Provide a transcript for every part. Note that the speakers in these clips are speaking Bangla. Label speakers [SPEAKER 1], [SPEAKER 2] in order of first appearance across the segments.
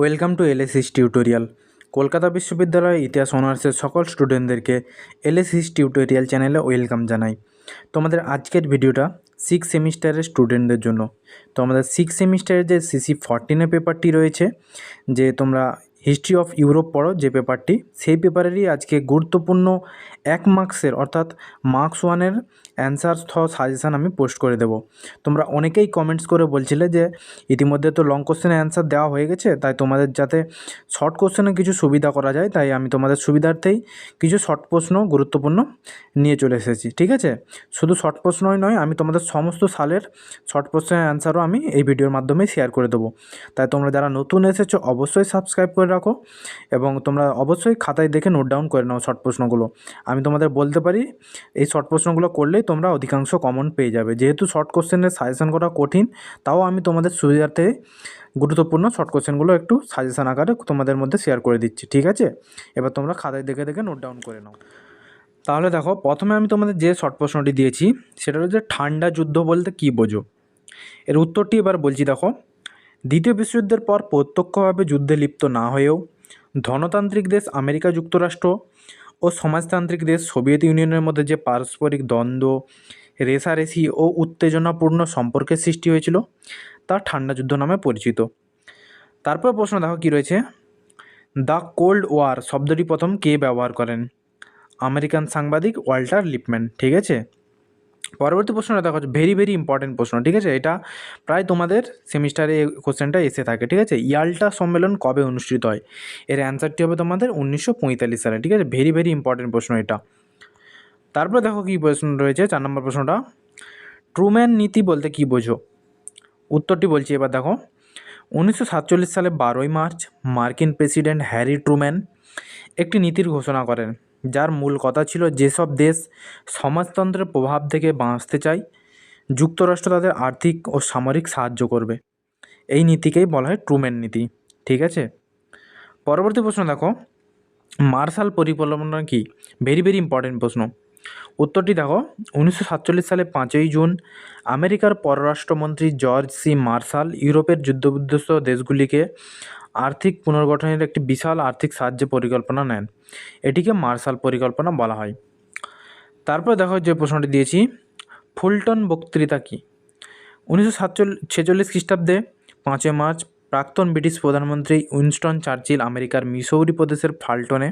[SPEAKER 1] ওয়েলকাম টু এলএসিস টিউটোরিয়াল। কলকাতা বিশ্ববিদ্যালয়ের ইতিহাস অনার্সের সকল স্টুডেন্টদেরকে এলএসিস টিউটোরিয়াল চ্যানেলে ওয়েলকাম জানাই। তোমাদের আজকের ভিডিওটা সিক্স সেমিস্টারের স্টুডেন্টদের জন্য। তো আমাদের সিক্স সেমিস্টারের যে সিসি ফরটিনের পেপারটি রয়েছে, যে তোমরা হিস্ট্রি অফ ইউরোপ পড়ো, যে পেপারটি, সেই পেপারেরই আজকে গুরুত্বপূর্ণ এক মার্কসের অর্থাৎ মার্কস ওয়ানের অ্যান্সার থ সাজেশান আমি পোস্ট করে দেবো। তোমরা অনেকেই কমেন্টস করে বলছিলে যে, ইতিমধ্যে তো লং কোশ্চেনের অ্যান্সার দেওয়া হয়ে গেছে, তাই তোমাদের যাতে শর্ট কোশ্চেনে কিছু সুবিধা করা যায়, তাই আমি তোমাদের সুবিধার্থেই কিছু শর্ট প্রশ্ন গুরুত্বপূর্ণ নিয়ে চলে এসেছি, ঠিক আছে? শুধু শর্ট প্রশ্নই নয়, আমি তোমাদের সমস্ত সালের শর্ট প্রশ্নের অ্যান্সারও আমি এই ভিডিওর মাধ্যমে শেয়ার করে দেবো। তাই তোমরা যারা নতুন এসেছ, অবশ্যই সাবস্ক্রাইব করে রাখো এবং তোমরা অবশ্যই খাতায় দেখে নোট ডাউন করে নাও শর্ট প্রশ্নগুলো। আমি তোমাদের বলতে পারি, এই শর্ট প্রশ্নগুলো করলেই তোমরা অধিকাংশ কমন পেয়ে যাবে। যেহেতু শর্ট কোশ্চেনের সাজেশন করা কঠিন, তাও আমি তোমাদের সুবিধার্থে গুরুত্বপূর্ণ শর্ট কোশ্চেনগুলো একটু সাজেশান আকারে তোমাদের মধ্যে শেয়ার করে দিচ্ছি, ঠিক আছে? এবার তোমরা খাতায় দেখে দেখে নোট ডাউন করে নাও। তাহলে দেখো, প্রথমে আমি তোমাদের যে শর্ট প্রশ্নটি দিয়েছি, সেটা হচ্ছে ঠান্ডা যুদ্ধ বলতে কী বোঝো? এর উত্তরটি এবার বলছি দেখো, দ্বিতীয় বিশ্বযুদ্ধের পর প্রত্যক্ষভাবে যুদ্ধে লিপ্ত না হয়েও ধনতান্ত্রিক দেশ আমেরিকা যুক্তরাষ্ট্র ও সমাজতান্ত্রিক দেশ সোভিয়েত ইউনিয়নের মধ্যে যে পারস্পরিক দ্বন্দ্ব রেষারেষি ও উত্তেজনাপূর্ণ সম্পর্কের সৃষ্টি হয়েছিল, তা ঠান্ডা যুদ্ধ নামে পরিচিত। তারপর প্রশ্ন, দেখো কী রয়েছে? দ্য কোল্ড ওয়ার শব্দটি প্রথম কে ব্যবহার করেন? আমেরিকান সাংবাদিক ওয়াল্টার লিপম্যান, ঠিক আছে? পরবর্তী প্রশ্নটা দেখো ভেরি ভেরি ইম্পর্টেন্ট প্রশ্ন, ঠিক আছে? এটা প্রায় তোমাদের সেমিস্টারে কোশ্চেনটা এসে থাকে, ঠিক আছে? ইয়াল্টা সম্মেলন কবে অনুষ্ঠিত হয়? এর অ্যান্সারটি হবে তোমাদের উনিশশো পঁয়তাল্লিশ সালে, ঠিক আছে? ভেরি ভেরি ইম্পর্টেন্ট প্রশ্ন এটা। তারপরে দেখো কী প্রশ্ন রয়েছে, চার নম্বর প্রশ্নটা। ট্রুম্যান নীতি বলতে কী বোঝো? উত্তরটি বলছি এবার দেখো। উনিশশো সাতচল্লিশ সালে বারোই মার্চ মার্কিন প্রেসিডেন্ট হ্যারি ট্রুম্যান একটি নীতির ঘোষণা করেন। যার মূল কথা ছিল যেসব দেশ সমাজতন্ত্রের প্রভাব থেকে বাঁচতে চায়, যুক্তরাষ্ট্র তাদের আর্থিক ও সামরিক সাহায্য করবে। এই নীতিকেই বলা হয় ট্রুম্যান নীতি। ঠিক আছে? পরবর্তী প্রশ্ন দেখো। মার্শাল পরিকল্পনা কি? ভেরি ভেরি ইম্পর্টেন্ট প্রশ্ন। উত্তরটি দেখো। উনিশশো সাতচল্লিশ সালে পাঁচই জুন আমেরিকার পররাষ্ট্রমন্ত্রী জর্জ সি মার্শাল ইউরোপের যুদ্ধবিধ্বস্ত দেশগুলিকে আর্থিক পুনর্গঠনের একটি বিশাল আর্থিক সাহায্য পরিকল্পনা নেন। এটিকে মার্শাল পরিকল্পনা বলা হয়। তারপর দেখো যে প্রশ্নটি দিয়েছি, ফুলটন বক্তৃতা কী? উনিশশো সাতচল্লিশ ছেচল্লিশ খ্রিস্টাব্দে পাঁচই মার্চ প্রাক্তন ব্রিটিশ প্রধানমন্ত্রী উইনস্টন চার্চিল আমেরিকার মিসৌরি প্রদেশের ফাল্টনে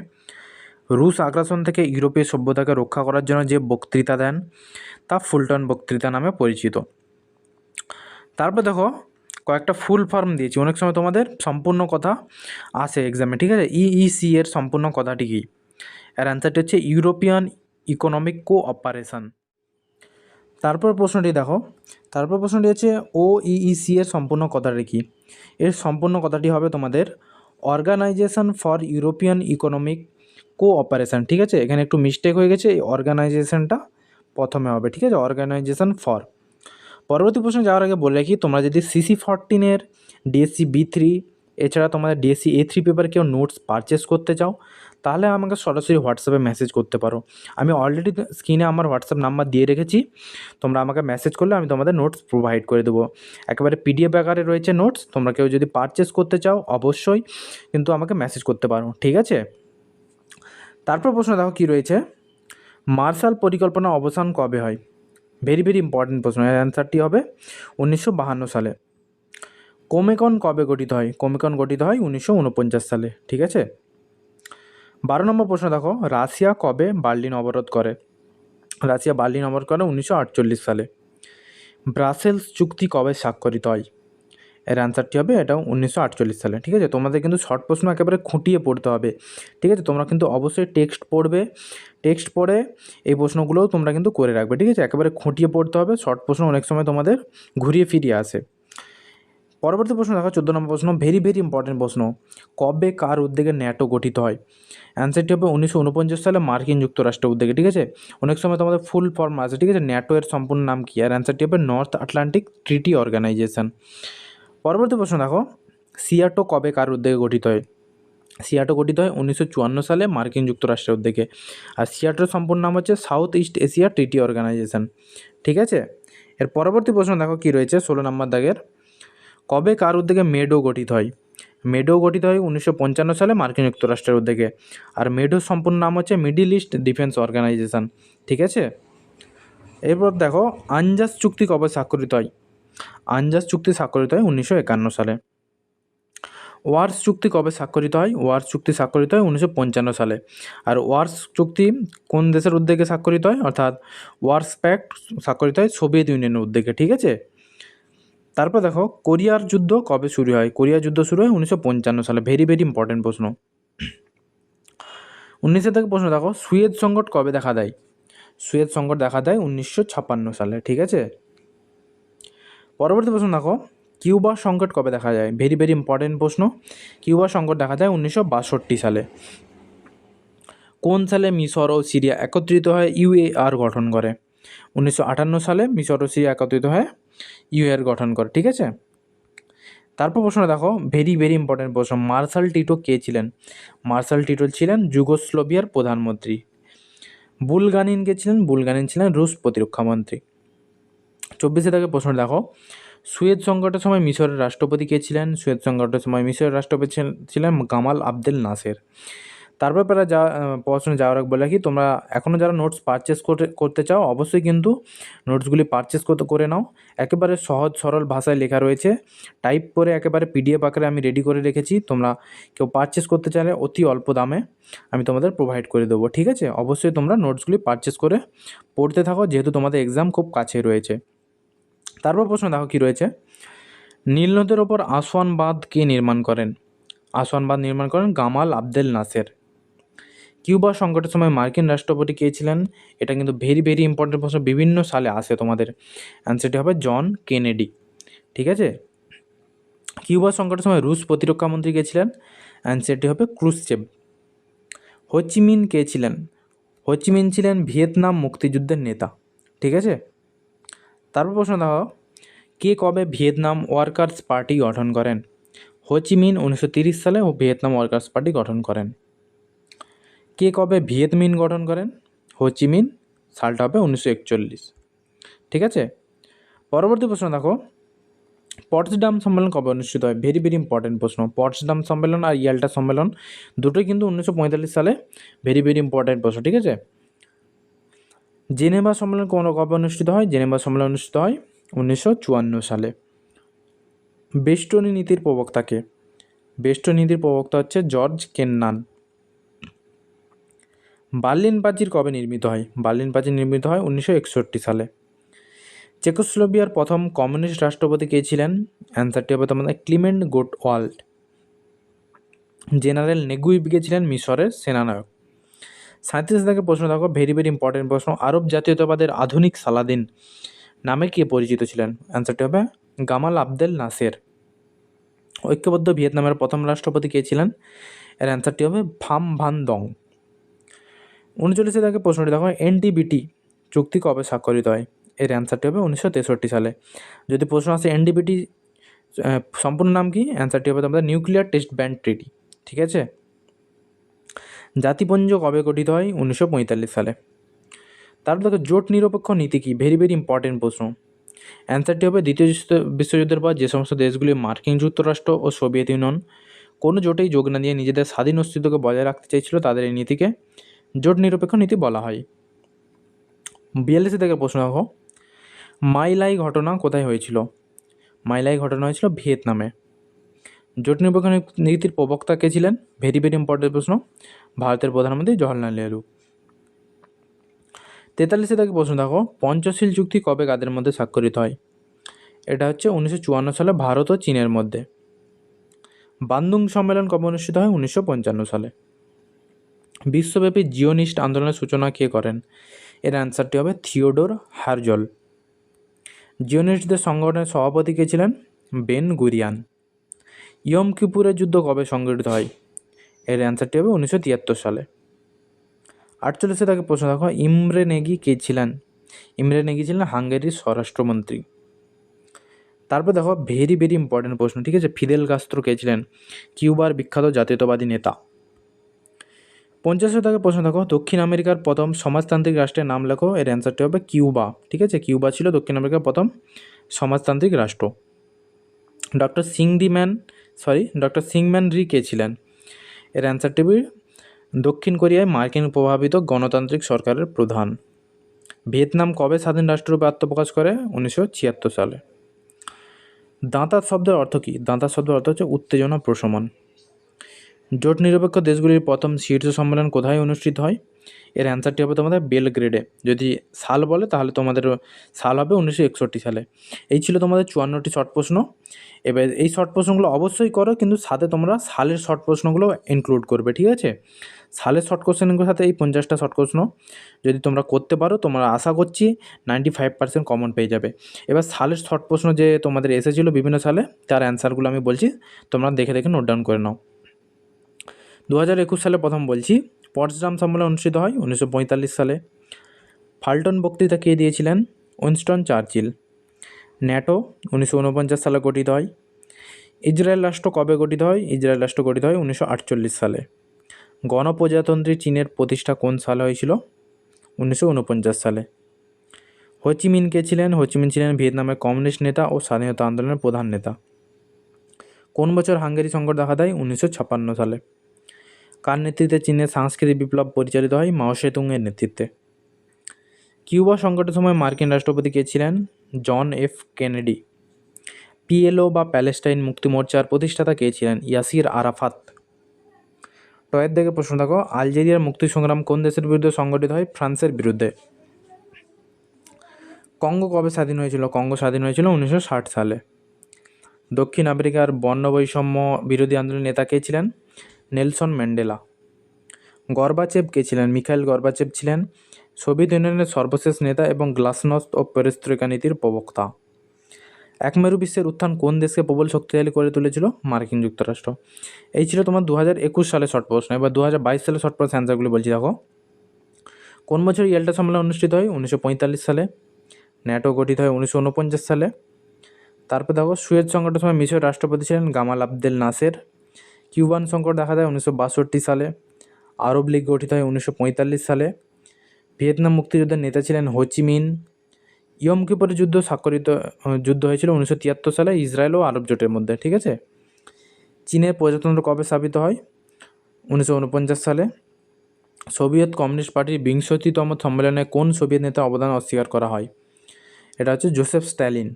[SPEAKER 1] রুশ আগ্রাসন থেকে ইউরোপীয় সভ্যতাকে রক্ষা করার জন্য যে বক্তৃতা দেন, তা ফুলটন বক্তৃতা নামে পরিচিত। তারপর দেখো কয়েকটা ফুল ফর্ম দিয়েছি। অনেক সময় তোমাদের সম্পূর্ণ কথা আসে এক্সামে ঠিক আছে? ইইসি এর সম্পূর্ণ কথাটি কী? এর অ্যান্সারটি হচ্ছে ইউরোপিয়ান ইকোনমিক কোঅপারেশন তারপর প্রশ্নটি দেখো। তারপর প্রশ্নটি হচ্ছে ও ইইসি এর সম্পূর্ণ কথাটি কী? এর সম্পূর্ণ কথাটি হবে তোমাদের Organisation for European Economic Cooperation ঠিক আছে? এখানে একটু মিস্টেক হয়ে গেছে, এই অর্গানাইজেশনটা প্রথমে হবে, ঠিক আছে? অর্গানাইজেশন ফর পরবর্তী প্রশ্ন যাওয়ার আগে বলে রাখি, তোমরা যদি সিসি ফরটিনের ডিএসসি বি থ্রি এছাড়া তোমাদের ডিএসসি এ থ্রি পেপার কেউ নোটস পারচেস করতে চাও, তাহলে আমাকে সরাসরি হোয়াটসঅ্যাপে মেসেজ করতে পারো। আমি অলরেডি স্ক্রিনে আমার হোয়াটসঅ্যাপ নাম্বার দিয়ে রেখেছি, তোমরা আমাকে মেসেজ করলে আমি তোমাদের নোটস প্রোভাইড করে দেবো। একেবারে পিডিএফ আকারে রয়েছে নোটস তোমরা কেউ যদি পারচেস করতে চাও, অবশ্যই কিন্তু আমাকে মেসেজ করতে পারো, ঠিক আছে? তারপর প্রশ্ন দেখো কী রয়েছে মার্শাল পরিকল্পনা অবসান কবে হয়? ভেরি ভেরি ইম্পর্টেন্ট প্রশ্ন, এর অ্যান্সারটি হবে উনিশশো সালে। কোমেকন কবে গঠিত হয়? কোমেকন গঠিত হয় উনিশশো উনপঞ্চাশ সালে, ঠিক আছে? বারো নম্বর প্রশ্ন দেখো, রাশিয়া কবে বার্লিন অবরোধ করে? রাশিয়া বার্লিন অবরোধ করে উনিশশো আটচল্লিশ সালে। ব্রাসেলস চুক্তি কবে স্বাক্ষরিত হয়? এর অ্যান্সারটি হবে এটা উনিশশো সালে, ঠিক আছে? তোমাদের কিন্তু শর্ট প্রশ্ন একেবারে খুঁটিয়ে পড়তে হবে, ঠিক আছে? তোমরা কিন্তু অবশ্যই টেক্সট পড়বে টেক্সট পড়ে এই প্রশ্নগুলোও তোমরা কিন্তু করে রাখবে, ঠিক আছে? একেবারে খুঁটিয়ে পড়তে হবে শর্ট প্রশ্ন অনেক সময় তোমাদের ঘুরিয়ে ফিরিয়ে আসে। পরবর্তী প্রশ্ন দেখো, চোদ্দ নম্বর প্রশ্ন ভেরি ভেরি ইম্পর্টেন্ট প্রশ্ন, কবে কার উদ্যোগে ন্যাটো গঠিত হয়? অ্যান্সারটি হবে উনিশশো উনপঞ্চাশ সালে মার্কিন যুক্তরাষ্ট্রের উদ্যোগে, ঠিক আছে? অনেক সময় তোমাদের ফুল ফর্ম আছে ঠিক আছে? ন্যাটো এর সম্পূর্ণ নাম কী? আর অ্যান্সারটি হবে নর্থ আটলান্টিক ট্রিটি অর্গানাইজেশন পরবর্তী প্রশ্ন দেখো, সিয়াটো কবে কার উদ্যোগে গঠিত হয়? সিয়াটো গঠিত হয় উনিশশো চুয়ান্ন সালে মার্কিন যুক্তরাষ্ট্রের উদ্যোগে। আর সিয়াটোর সম্পূর্ণ নাম হচ্ছে South East Asia Treaty Organisation. ঠিক আছে? এর পরবর্তী প্রশ্ন দেখো কী রয়েছে, ষোলো নম্বর দাগের। কবে কার উদ্যোগে মেডো গঠিত হয়? মেডো গঠিত হয় উনিশশো পঞ্চান্ন সালে মার্কিন যুক্তরাষ্ট্রের উদ্যোগে। আর মেডোর সম্পূর্ণ নাম হচ্ছে মিডিল ইস্ট ডিফেন্স অর্গানাইজেশন। ঠিক আছে? এরপর দেখো, আনজাস চুক্তি কবে স্বাক্ষরিত হয়? আনজাস চুক্তি স্বাক্ষরিত হয় উনিশশো একান্ন সালে। ওয়ার্স চুক্তি কবে স্বাক্ষরিত হয়? ওয়ার্স চুক্তি স্বাক্ষরিত হয় উনিশশো পঞ্চান্ন সালে। আর ওয়ার্স চুক্তি কোন দেশের উদ্যোগে স্বাক্ষরিত হয়? অর্থাৎ ওয়ার্স প্যাক্ট স্বাক্ষরিত হয় সোভিয়েত ইউনিয়নের উদ্যোগে, ঠিক আছে? তারপর দেখো, কোরিয়ার যুদ্ধ কবে শুরু হয়? কোরিয়ার যুদ্ধ শুরু হয় উনিশশো পঞ্চান্ন সালে। ভেরি ভেরি ইম্পর্টেন্ট প্রশ্ন। উনিশশো থেকে প্রশ্ন দেখো সুয়েদ সংকট কবে দেখা দেয়? সুয়েজ সংকট দেখা দেয় উনিশশো ছাপ্পান্ন সালে, ঠিক আছে? পরবর্তী প্রশ্ন দেখো, কিউবা সংকট কবে দেখা যায়? ভেরি ভেরি ইম্পর্টেন্ট প্রশ্ন। কিউবা সংকট দেখা যায় উনিশশো বাষট্টি সালে। কোন সালে মিশর ও সিরিয়া একত্রিত হয়ে? ইউএআর গঠন করে। উনিশশো আটান্ন সালে মিশর ও সিরিয়া একত্রিত হয়ে ইউএআর গঠন করে। ঠিক আছে? তারপর প্রশ্ন দেখো ভেরি ভেরি ইম্পর্টেন্ট প্রশ্ন। মার্শাল টিটো কে ছিলেন? মার্শাল টিটো ছিলেন যুগোস্লোভিয়ার প্রধানমন্ত্রী। বুলগানিন কে ছিলেন, বুলগানিন ছিলেন রুশ প্রতিরক্ষামন্ত্রী চব্বিশে থেকে প্রশ্ন দেখো সুয়েজ সংকটের সময় মিশরের রাষ্ট্রপতি কে ছিলেন? সুয়েজ সংকটের সময় মিশরের রাষ্ট্রপতি ছিলেন- গামাল আবদেল নাসের। তারপর প্রায় যা পড়াশোনা যাওয়ার বলে কি, তোমরা এখনও যারা নোটস পারচেস করতে চাও, অবশ্যই কিন্তু নোটসগুলি পারচেস করতে, করে নাও। একেবারে সহজ, সরল ভাষায় লেখা রয়েছে। টাইপ করে একেবারে পিডিএফ আকারে আমি রেডি করে রেখেছি। তোমরা কেউ পারচেস করতে চাইলে অতি অল্প দামে আমি তোমাদের প্রোভাইড করে দেবো, ঠিক আছে? অবশ্যই তোমরা নোটসগুলি পারচেস করে পড়তে থাকো, যেহেতু তোমাদের এক্সাম খুব কাছে রয়েছে। তারপর প্রশ্ন দেখো কী রয়েছে? নীল নদের ওপর আসওয়ান বাঁধ কে নির্মাণ করেন? আসওয়ান বাঁধ নির্মাণ করেন গামাল আবদেল নাসের। কিউবা সংকটের সময় মার্কিন রাষ্ট্রপতি কে ছিলেন? এটা কিন্তু ভেরি ভেরি ইম্পর্টেন্ট প্রশ্ন। বিভিন্ন সালে আসে তোমাদের। অ্যান্সারটি হবে জন কেনেডি। ঠিক আছে? কিউবা সংকটের সময় রুশ প্রতিরক্ষা মন্ত্রী কে ছিলেন? অ্যান্সারটি হবে ক্রুসচেভ হোচিমিন কে ছিলেন? হোচিমিন ছিলেন ভিয়েতনাম মুক্তিযুদ্ধের নেতা। ঠিক আছে? তারপর প্রশ্ন দেখো, কে কবে ভিয়েতনাম ওয়ার্কার্স পার্টি গঠন করেন? হোচিমিন উনিশশো তিরিশ সালে ও ভিয়েতনাম ওয়ার্কার্স পার্টি গঠন করেন। কে কবে ভিয়েতমিন গঠন করেন? হোচিমিন সালটা হবে উনিশশো একচল্লিশ। ঠিক আছে? পরবর্তী প্রশ্ন দেখো, পটসডাম সম্মেলন কবে অনুষ্ঠিত হয়? ভেরি ভেরি ইম্পর্টেন্ট প্রশ্ন। পটসডাম সম্মেলন আর ইয়াল্টা সম্মেলন দুটোই কিন্তু উনিশশো পঁয়তাল্লিশ সালে ভেরি ভেরি ইম্পর্টেন্ট প্রশ্ন। ঠিক আছে? জেনেভা সম্মেলন কোনো কবে অনুষ্ঠিত হয়? জেনেভা সম্মেলন অনুষ্ঠিত হয় উনিশশো চুয়ান্ন সালে। বেস্টনী নীতির প্রবক্তাকে। বেস্টনী নীতির প্রবক্তা হচ্ছে জর্জ কেন্নান। বার্লিন প্রাচীর কবে নির্মিত হয়? বার্লিন প্রাচীর নির্মিত হয় উনিশশো একষট্টি সালে। চেকোস্লোভিয়ার প্রথম কমিউনিস্ট রাষ্ট্রপতি কে ছিলেন? অ্যান্সারটি হবে তোমাদের ক্লিমেন্ট গোট ওয়ার্ল্ড জেনারেল নেগুইবিকে ছিলেন মিশরের সেনানায়ক। সাঁত্রিশ থেকে প্রশ্ন, দেখো ভেরি ভেরি ইম্পর্টেন্ট প্রশ্ন, আরব জাতীয়তাবাদের আধুনিক সালাদিন নামে কে পরিচিত ছিলেন? অ্যান্সারটি হবে গামাল আবদেল নাসের। ঐক্যবদ্ধ ভিয়েতনামের প্রথম রাষ্ট্রপতি কে ছিলেন? এর অ্যান্সারটি হবে ফাম ভান দং। উনচল্লিশে থেকে প্রশ্নটি, দেখো এনডিবিটি চুক্তি কবে স্বাক্ষরিত হয়? এর অ্যান্সারটি হবে উনিশশো তেষট্টি সালে। যদি প্রশ্ন আসে এনডিবিটি সম্পূর্ণ নাম কি? অ্যান্সারটি হবে তোমাদের নিউক্লিয়ার টেস্ট ব্যান্ড ট্রিটি। ঠিক আছে? জাতিপুঞ্জ কবে গঠিত হয় উনিশশো পঁয়তাল্লিশ সালে। তারপর দেখো জোট নিরপেক্ষ নীতি কি? ভেরি ভেরি ইম্পর্টেন্ট প্রশ্ন। অ্যান্সারটি হবে দ্বিতীয় বিশ্ব- বিশ্বযুদ্ধের পর যে সমস্ত দেশগুলি মার্কিন যুক্তরাষ্ট্র ও সোভিয়েত ইউনিয়ন কোনো জোটেই যোগ না দিয়ে নিজেদের স্বাধীন অস্তিত্বকে বজায় রাখতে চাইছিল তাদের এই নীতিকে জোট নিরপেক্ষ নীতি বলা হয়। বিয়াল্লিশে থেকে প্রশ্ন দেখো মাইলাই ঘটনা কোথায় হয়েছিল? মাইলাই ঘটনা হয়েছিল ভিয়েতনামে। জোট নিরপেক্ষ নীতির প্রবক্তা কে ছিলেন? ভেরি ভেরি ইম্পর্টেন্ট প্রশ্ন। ভারতের প্রধানমন্ত্রী জওয়াহরলাল নেহরু। তেতাল্লিশে থেকে প্রশ্ন, দেখো, পঞ্চশীল চুক্তি কবে কাদের মধ্যে স্বাক্ষরিত হয়? এটা হচ্ছে উনিশশো চুয়ান্ন সালে ভারত ও চীনের মধ্যে। বান্দুং সম্মেলন কবে অনুষ্ঠিত হয়? উনিশশো পঞ্চান্ন সালে। বিশ্বব্যাপী জিওনিস্ট আন্দোলনের সূচনা কে করেন? এর অ্যান্সারটি হবে থিওডোর হারজল। জিওনিস্টদের সংগঠনের সভাপতি কে ছিলেন? Ben Gurion. ইয়ম কিপুরের যুদ্ধ কবে সংগঠিত হয়? এর অ্যান্সারটি হবে উনিশশো তিয়াত্তর সালে। আটচল্লিশে তাকে প্রশ্ন দেখো ইমরে নেগি কে ছিলেন? ইমরে নেগি ছিলেন হাঙ্গেরির স্বরাষ্ট্রমন্ত্রী। তারপর দেখো ভেরি ভেরি ইম্পর্টেন্ট প্রশ্ন, ঠিক আছে? ফিদেল কাস্ত্রো কে ছিলেন? কিউবার বিখ্যাত জাতীয়তাবাদী নেতা। পঞ্চাশে তাকে প্রশ্ন দেখো দক্ষিণ আমেরিকার প্রথম সমাজতান্ত্রিক রাষ্ট্রের নাম লেখো, এর অ্যান্সারটি হবে কিউবা, ঠিক আছে? কিউবা ছিল দক্ষিণ আমেরিকার প্রথম সমাজতান্ত্রিক রাষ্ট্র। Doctor Syngman sorry, doctor Syngman Rhee কে ছিলেন? এর অ্যান্সারটি দক্ষিণ কোরিয়ায় মার্কিন প্রভাবিত গণতান্ত্রিক সরকারের প্রধান। ভিয়েতনাম কবে স্বাধীন রাষ্ট্ররূপে আত্মপ্রকাশ করে? উনিশশো ছিয়াত্তর সালে। দাঁতার শব্দের অর্থ কী? দাঁতার শব্দের অর্থ হচ্ছে উত্তেজনা প্রশমন। জোট নিরপেক্ষ দেশগুলির প্রথম শীর্ষ সম্মেলন কোথায় অনুষ্ঠিত হয়? এর অ্যান্সারটি হবে তোমাদের বেলগ্রেডে। যদি সাল বলে, তাহলে তোমাদের সাল হবে উনিশশো একষট্টি সালে। এই ছিল তোমাদের চুয়ান্নটি শর্ট প্রশ্ন। এবার এই শর্ট প্রশ্নগুলো অবশ্যই করো, কিন্তু সাথে তোমরা সালের শর্ট প্রশ্নগুলো ইনক্লুড করবে, ঠিক আছে? সালের শর্ট কোশ্চেনগুলোর সাথে এই পঞ্চাশটা শর্ট প্রশ্ন। যদি তোমরা করতে পারো, তোমরা আশা করছি নাইনটি ফাইভ পার্সেন্ট কমন পেয়ে যাবে। এবার সালের শর্ট প্রশ্ন যে তোমাদের এসেছিল বিভিন্ন সালে, তার অ্যান্সারগুলো আমি বলছি। তোমরা দেখে দেখে নোট ডাউন করে নাও। দু হাজার একুশ সালে প্রথম বলছি পটসডাম সম্মেলন অনুষ্ঠিত হয় উনিশশো পঁয়তাল্লিশ সালে। ফাল্টন বক্তৃতা কে দিয়েছিলেন? Winston Churchill. ন্যাটো উনিশশো উনপঞ্চাশ সালে গঠিত হয়। ইসরায়েল রাষ্ট্র কবে গঠিত হয়? ইসরায়েল রাষ্ট্র গঠিত হয় উনিশশো আটচল্লিশ সালে। গণপ্রজাতন্ত্রী চীনের প্রতিষ্ঠা কোন সালে হয়েছিল? উনিশশো উনপঞ্চাশ সালে। হোচিমিন কে ছিলেন? হোচিমিন ছিলেন ভিয়েতনামের কমিউনিস্ট নেতা ও স্বাধীনতা আন্দোলনের প্রধান নেতা। কোন বছর হাঙ্গেরি সংকট দেখা দেয়? উনিশশো ছাপ্পান্ন সালে। কার নেতৃত্বে চীনের সাংস্কৃতিক বিপ্লব পরিচালিত হয়? মাও সেতুংয়ের নেতৃত্বে। কিউবা সংকটের সময় মার্কিন রাষ্ট্রপতি কে ছিলেন? John F Kennedy. পিএলও বা প্যালেস্টাইন মুক্তি মোর্চার প্রতিষ্ঠাতা কে ছিলেন? ইয়াসির আরাফাত। টয়ের দিকে প্রশ্ন দেখো আলজেরিয়ার মুক্তি সংগ্রাম কোন দেশের বিরুদ্ধে সংগঠিত হয়? ফ্রান্সের বিরুদ্ধে। কঙ্গো কবে স্বাধীন হয়েছিল? কঙ্গো স্বাধীন হয়েছিল উনিশশো ষাট সালে। দক্ষিণ আফ্রিকার বর্ণ বৈষম্য বিরোধী আন্দোলনের নেতা কে ছিলেন? Nelson Mandela. গর্বাচেভ কে ছিলেন? মিখাইল গর্বাচেভ ছিলেন সোভিয়েত ইউনিয়নের সর্বশেষ নেতা এবং গ্লাসনস্ত ও পেরেস্ত্রিকা নীতির প্রবক্তা। একমেরু বিশ্বের উত্থান কোন দেশকে প্রবল শক্তিশালী করে তুলেছিল? মার্কিন যুক্তরাষ্ট্র। এই ছিল তোমার দু হাজার একুশ সালে শর্ট প্রশ্ন। এবার দু হাজার বাইশ সালে শর্ট প্রশ্ন অ্যান্সারগুলি বলছি, দেখো। কোন বছর ইয়েল্টা সম্মেলন অনুষ্ঠিত হয়? উনিশশো পঁয়তাল্লিশ সালে। ন্যাটো গঠিত হয় উনিশশো উনপঞ্চাশ সালে। তারপর দেখো সুয়েজ সংকটের সময় মিশরের রাষ্ট্রপতি ছিলেন গামাল আবদেল নাসের। কিউবান সংকট দেখা দেয় উনিশশো বাষট্টি সালে। আরব লীগ গঠিত হয় উনিশশো পঁয়তাল্লিশ সালে। ভিয়েতনাম মুক্তিযুদ্ধের নেতা ছিলেন হোচিমিন ইয়ম কিপরের যুদ্ধ স্বাক্ষরিত যুদ্ধ হয়েছিল উনিশশো তিয়াত্তর সালে ইসরায়েল ও আরব জোটের মধ্যে, ঠিক আছে? চীনের প্রজাতন্ত্র কবে স্থাপিত হয়? উনিশশো উনপঞ্চাশ সালে। সোভিয়েত কমিউনিস্ট পার্টির বিংশতিতম সম্মেলনে কোন সোভিয়েত নেতা অবদান অস্বীকার করা হয়? এটা হচ্ছে জোসেফ স্ট্যালিন।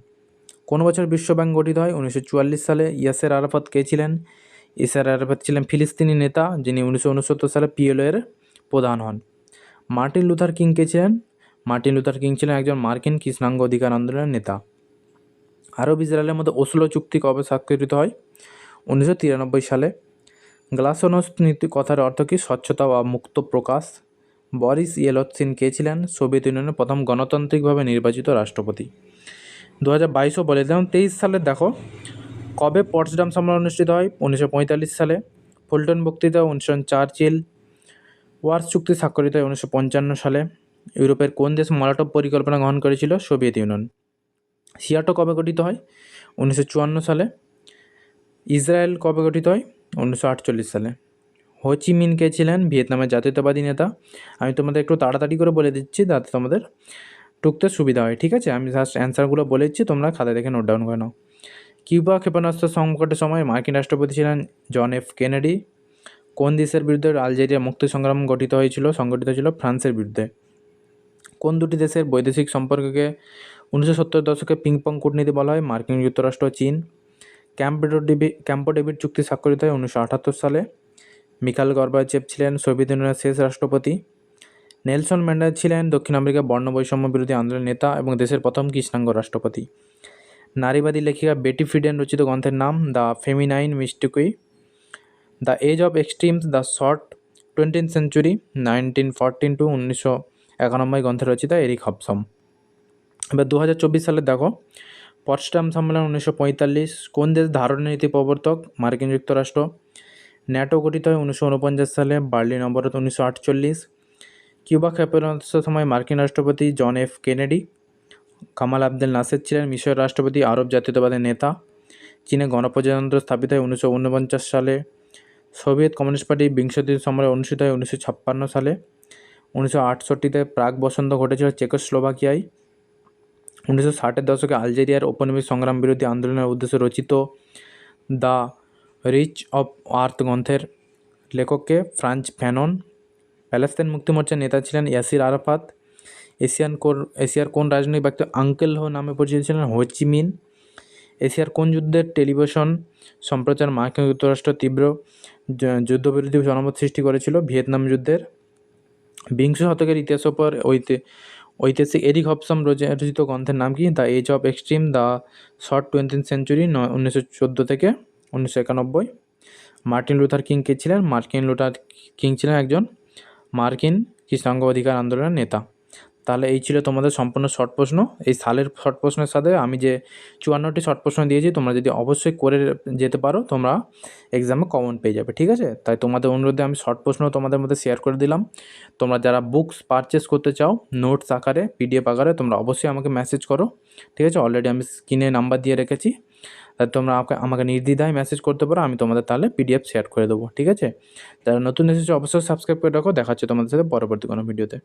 [SPEAKER 1] কোন বছর বিশ্বব্যাংক গঠিত হয়? উনিশশো চুয়াল্লিশ সালে। ইয়াসের আরাফাত কে ছিলেন? ইয়াসের আরাফাত ছিলেন ফিলিস্তিনি নেতা, যিনি উনিশশো উনসত্তর সালে পিএলও এর প্রধান হন। মার্টিন লুথার কিং কে ছিলেন, মার্টিন লুথার কিং ছিলেন একজন মার্কিন কৃষ্ণাঙ্গ অধিকার আন্দোলনের নেতা। আরব ইসরায়েলের মধ্যে ওসলো চুক্তি কবে স্বাক্ষরিত হয়? উনিশশো তিরানব্বই সালে। গ্লাসোনস্ট নীতি কথার অর্থ কী? স্বচ্ছতা বা মুক্ত প্রকাশ। বরিস ইয়েলৎসিন কে ছিলেন? সোভিয়েত ইউনিয়নের প্রথম গণতান্ত্রিকভাবে নির্বাচিত রাষ্ট্রপতি। দু হাজার বাইশও বলে যেমন তেইশ সালে দেখো কবে পটসডাম সম্মেলন অনুষ্ঠিত হয়? উনিশশো পঁয়তাল্লিশ সালে। ফুলটন বক্তৃতা উনিশশো চার্চিল। ওয়ার্স চুক্তি স্বাক্ষরিত হয় উনিশশো পঞ্চান্ন সালে। ইউরোপের কোন দেশ মলাটব পরিকল্পনা গ্রহণ করেছিল? Soviet union. সিয়াটো কবে গঠিত হয়? উনিশশো চুয়ান্ন সালে। ইসরায়েল কবে গঠিত হয়? উনিশশো আটচল্লিশ সালে। হোচিমিন কে ছিলেন? ভিয়েতনামের জাতীয়তাবাদী নেতা। আমি তোমাদের একটু তাড়াতাড়ি করে বলে দিচ্ছি, যাতে তোমাদের টুকতে সুবিধা হয়, ঠিক আছে? আমি জাস্ট অ্যান্সারগুলো বলে দিচ্ছি, তোমরা খাতা দেখে নোট ডাউন করে নাও। কিউবা ক্ষেপণাস্ত্র সংকটের সময় মার্কিন রাষ্ট্রপতি ছিলেন জন এফ কেনেডি। কোন দেশের বিরুদ্ধে আলজেরিয়া মুক্তি সংগ্রাম গঠিত হয়েছিল, সংগঠিত ছিল ফ্রান্সের বিরুদ্ধে। কোন দুটি দেশের বৈদেশিক সম্পর্ককে উনিশশো সত্তর দশকে পিংপং কূটনীতি বলা হয়, মার্কিন যুক্তরাষ্ট্র, চীন। ক্যাম্প ডেভি ক্যাম্পো ডেভিড চুক্তি স্বাক্ষরিত হয় উনিশশো আটাত্তর সালে। মিখাল গর্বাচেভ ছিলেন সোভিয়েত ইউনিয়নের শেষ রাষ্ট্রপতি। নেলসন ম্যান্ডেলা ছিলেন দক্ষিণ আমেরিকার বর্ণ বৈষম্য বিরোধী আন্দোলনের নেতা এবং দেশের প্রথম কৃষ্ণাঙ্গ রাষ্ট্রপতি। নারীবাদী লেখিকা বেটি ফিডেন রচিত গ্রন্থের নাম the feminine mystique. The age of extremes, the short twentieth century, nineteen fourteen to উনিশশো একানব্বই গ্রন্থের রচিতা এরিক হবসম। এবার দু হাজার চব্বিশ সালে দেখো পটসডাম সম্মেলন উনিশশো পঁয়তাল্লিশ, কোন দেশ ধারণা নীতি প্রবর্তক? মার্কিন যুক্তরাষ্ট্র। ন্যাটো গঠিত হয় উনিশশো উনপঞ্চাশ সালে, বার্লিন অবরোধ উনিশশো আটচল্লিশ। কিউবা ক্ষেপণাস্ত্রের সময় মার্কিন রাষ্ট্রপতি John F Kennedy. Kamal Abdel Nasser ছিলেন মিশরের রাষ্ট্রপতি, আরব জাতীয়তাবাদের নেতা। চীনে গণপ্রজাতন্ত্র স্থাপিত হয় উনিশশো উনপঞ্চাশ সালে সোভিয়েত কমিউনিস্ট পার্টি বিংশতি সমরে অনুষ্ঠিত হয় উনিশশো ছাপ্পান্ন সালে। উনিশশো আটষট্টিতে প্রাক বসন্ত ঘটেছিল চেকোস্লোভাকিয়ায়। উনিশশো ষাটের দশকে আলজেরিয়ার ঔপনিবেশ সংগ্রাম বিরোধী আন্দোলনের উদ্দেশ্যে রচিত দ্য রিচ অফ আর্থ গ্রন্থের লেখককে ফ্রাঞ্চ ফ্যানন প্যালেস্তাইন মুক্তি মোর্চার নেতা ছিলেন ইয়াসির আরাফাত। এশিয়ান এশিয়ার কোন রাজনৈতিক ব্যক্তি আঙ্কেল হো নামে পরিচিত ছিলেন? হোচিমিন এশিয়ার কোন যুদ্ধের টেলিভিশন সম্প্রচার মার্কিন যুক্তরাষ্ট্র তীব্র যুদ্ধবিরোধী জনমত সৃষ্টি করেছিল? ভিয়েতনাম যুদ্ধের বিংশ শতকের ইতিহাসের ওপর ঐতি, ঐতিহাসিক এরিক হবসম রচি- রচিত গ্রন্থের নাম কি? The age of extreme, the short twentieth century উনিশশো চোদ্দ থেকে উনিশশো একানব্বই। মার্টিন লুথার কিং কে ছিলেন? মার্কিন লুথার কিং ছিলেন একজন মার্কিন কৃষ্ণাঙ্গ অধিকার আন্দোলনের নেতা। তাহলে এই ছিল তোমাদের সম্পূর্ণ শর্ট প্রশ্ন। এই সালের শর্ট প্রশ্নের সাথে আমি যে চুয়ান্নটি শর্ট প্রশ্ন দিয়েছি, তোমরা যদি অবশ্যই করে যেতে পারো, তোমরা এক্সামে কমন পেয়ে যাবে, ঠিক আছে? তাই তোমাদের অনুরোধে আমি শর্ট প্রশ্ন তোমাদের মধ্যে শেয়ার করে দিলাম। তোমরা যারা বুকস পারচেস করতে চাও নোটস আকারে পিডিএফ আকারে, তোমরা অবশ্যই আমাকে মেসেজ করো, ঠিক আছে? অলরেডি আমি স্ক্রিনে নাম্বার দিয়ে রেখেছি। তাই তোমরা আমাকে আমাকে নির্দ্বিধায় মেসেজ করতে পারো, আমি তোমাদের তাহলে পিডিএফ শেয়ার করে দেবো, ঠিক আছে? যারা নতুন এসেছে, অবশ্যই সাবস্ক্রাইব করে রাখো। দেখাচ্ছে তোমাদের সাথে পরবর্তী কোনো ভিডিওতে